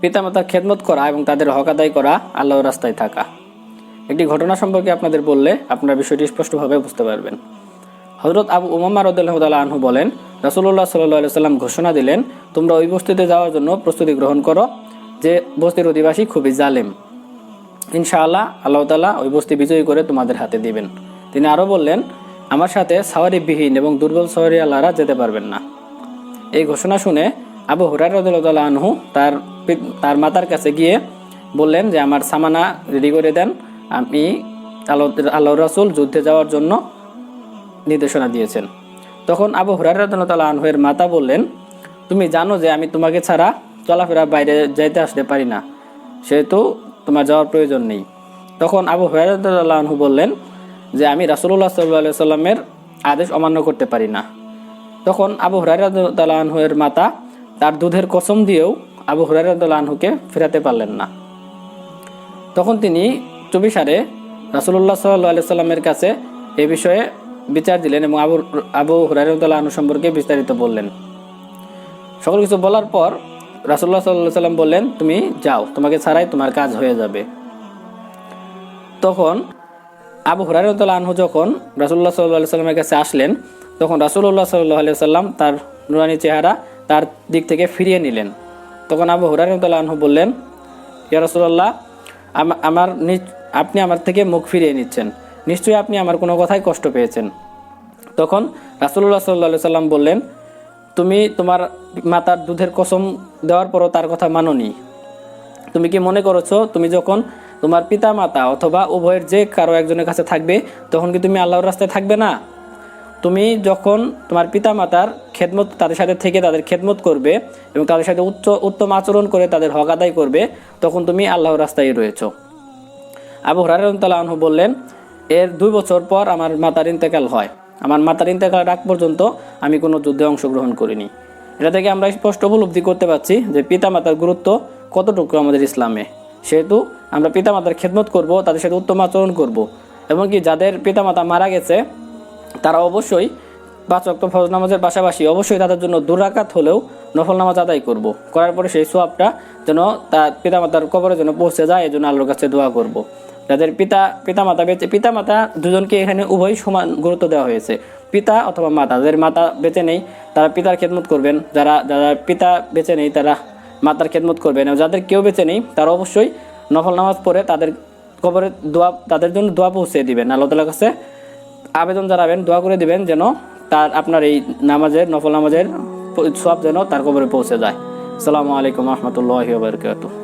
পিতামাতার খেদমত করা এবং তাদের হক আদায় করা আল্লাহর রাস্তায় থাকা। একটি ঘটনা সম্পর্কে আপনাদের বললে আপনারা বিষয়টি স্পষ্টভাবে বুঝতে পারবেন। হজরত আবু উমাম্মা রদুল্লাহ আনহু বলেন রাসুল্লাহ সাল্লাহ সাল্লাম ঘোষণা দিলেন, তোমরা ওই বস্তিতে যাওয়ার জন্য প্রস্তুতি গ্রহণ করো, যে বস্তির অধিবাসী খুবই জালেম। ইনশাআল্লাহ আল্লাহ তালা ওই বস্তি বিজয়ী করে তোমাদের হাতে দিবেন। তিনি আরও বললেন, আমার সাথে সাওয়ারিবিহীন এবং দুর্বল সাওয়ারি আল্লাহরা যেতে পারবেন না। এই ঘোষণা শুনে আবু হুরার রদুল্লাহ আনহু তার তার মাতার কাছে গিয়ে বললেন যে, আমার সামানা রেডি করে দেন। আমি আল্লাহ আল্লাহ রাসুল যুদ্ধে যাওয়ার জন্য নির্দেশনা দিয়েছেন। তখন আবু হুরারতাল আনহের মাতা বললেন, তুমি জানো যে, আমি তোমাকে ছাড়া চলাফেরা বাইরে যাইতে আসতে পারি না। সেহেতু তোমার যাওয়ার প্রয়োজন নেই। তখন আবু হুরারতাল আনহু বললেন যে, আমি রাসুল্লাহ সাল্লাহ সাল্লামের আদেশ অমান্য করতে পারি না। তখন আবু হুরারতাল আনহুয়ের মাতা তার দুধের কসম দিয়েও আবু হুরারতাল আনহুকে ফেরাতে পারলেন না। তখন তিনি চবিসারে রাসুল্লাহ সাল্লাহ সাল্লামের কাছে এ বিষয়ে বিচার দিলেন এবং আবু আবু হুরারতাল আনু সম্পর্কে বিস্তারিত বললেন। সকল কিছু বলার পর রাসুল্লাহ সাল্লাহ সাল্লাম বললেন, তুমি যাও, তোমাকে ছাড়াই তোমার কাজ হয়ে যাবে। তখন আবু হুরারতাল আনহু যখন রাসুল্লাহ সাল্লাহ সাল্লামের কাছে আসলেন, তখন রাসুল্লাহ সাল্লাহ সাল্লাম তার নুরানি চেহারা তার দিক থেকে ফিরিয়ে নিলেন। তখন আবু হুরারতাল আনহু বললেন, ইয়া রাসুল্লাহ আম- আমার আপনি আমার থেকে মুখ ফিরিয়ে নিচ্ছেন। নিশ্চয়ই আপনি আমার কোনো কথায় কষ্ট পেয়েছেন। তখন রাসুল্লাহ সাল্লা সাল্লাম বললেন, তুমি তোমার মাতার দুধের কসম দেওয়ার পরও তার কথা মাননি। তুমি কি মনে করেছ, তুমি যখন তোমার পিতা মাতা অথবা উভয়ের যে কারও একজনের কাছে থাকবে, তখন কি তুমি আল্লাহর রাস্তায় থাকবে না? তুমি যখন তোমার পিতা মাতার খেদমত তাদের সাথে থেকে তাদের খেদমত করবে এবং তাদের সাথে উচ্চ, উত্তম আচরণ করে তাদের হক আদায় করবে, তখন তুমি আল্লাহর রাস্তায় রয়েছো। আবু হরারতাল আনহু বললেন, এর দুই বছর পর আমার মাতার ইন্তেকাল হয়। আমার মাতার ইন্তেকাল আগ পর্যন্ত আমি কোনো যুদ্ধে অংশগ্রহণ করিনি। এটা থেকে আমরা স্পষ্ট উপলব্ধি করতে পারছি যে পিতামাতার গুরুত্ব কতটুকু আমাদের ইসলামে। সেহেতু আমরা পিতামাতার খেদমত করব, তাদের সাথে উত্তম আচরণ করব। এমনকি যাদের পিতামাতা মারা গেছে তারা অবশ্যই পাঁচ অক্ট ফরজ নামাজের পাশাপাশি অবশ্যই তাদের জন্য দুরাকাত হলেও নফল নামাজ আদায় করব। করার পরে সেই সোয়াবটা যেন তার পিতামাতার কবরে যেন পৌঁছে যায় এই জন্য আল্লাহর কাছে দোয়া করব। যাদের পিতা, পিতামাতা বেঁচে, পিতামাতা দুজনকে এখানে উভয় সমান গুরুত্ব দেওয়া হয়েছে। পিতা অথবা মাতা, যাদের মাতা বেঁচে নেই, তারা পিতার খেদমত করবেন। যারা যারা পিতা বেঁচে নেই, তারা মাতার খেদমত করবেন। এবং যাদের কেউ বেঁচে নেই, তারা অবশ্যই নফল নামাজ পড়ে তাদের কবরে দোয়া, তাদের জন্য দোয়া পৌঁছে দিবেন। আল্লাহ তালার কাছে আবেদন জানাবেন, দোয়া করে দিবেন যেন তার, আপনার এই নামাজের, নফল নামাজের সব যেন তার কবরে পৌঁছে যায়। আসসালামু আলাইকুম রহমতুল্লাহ বারকাতুহ।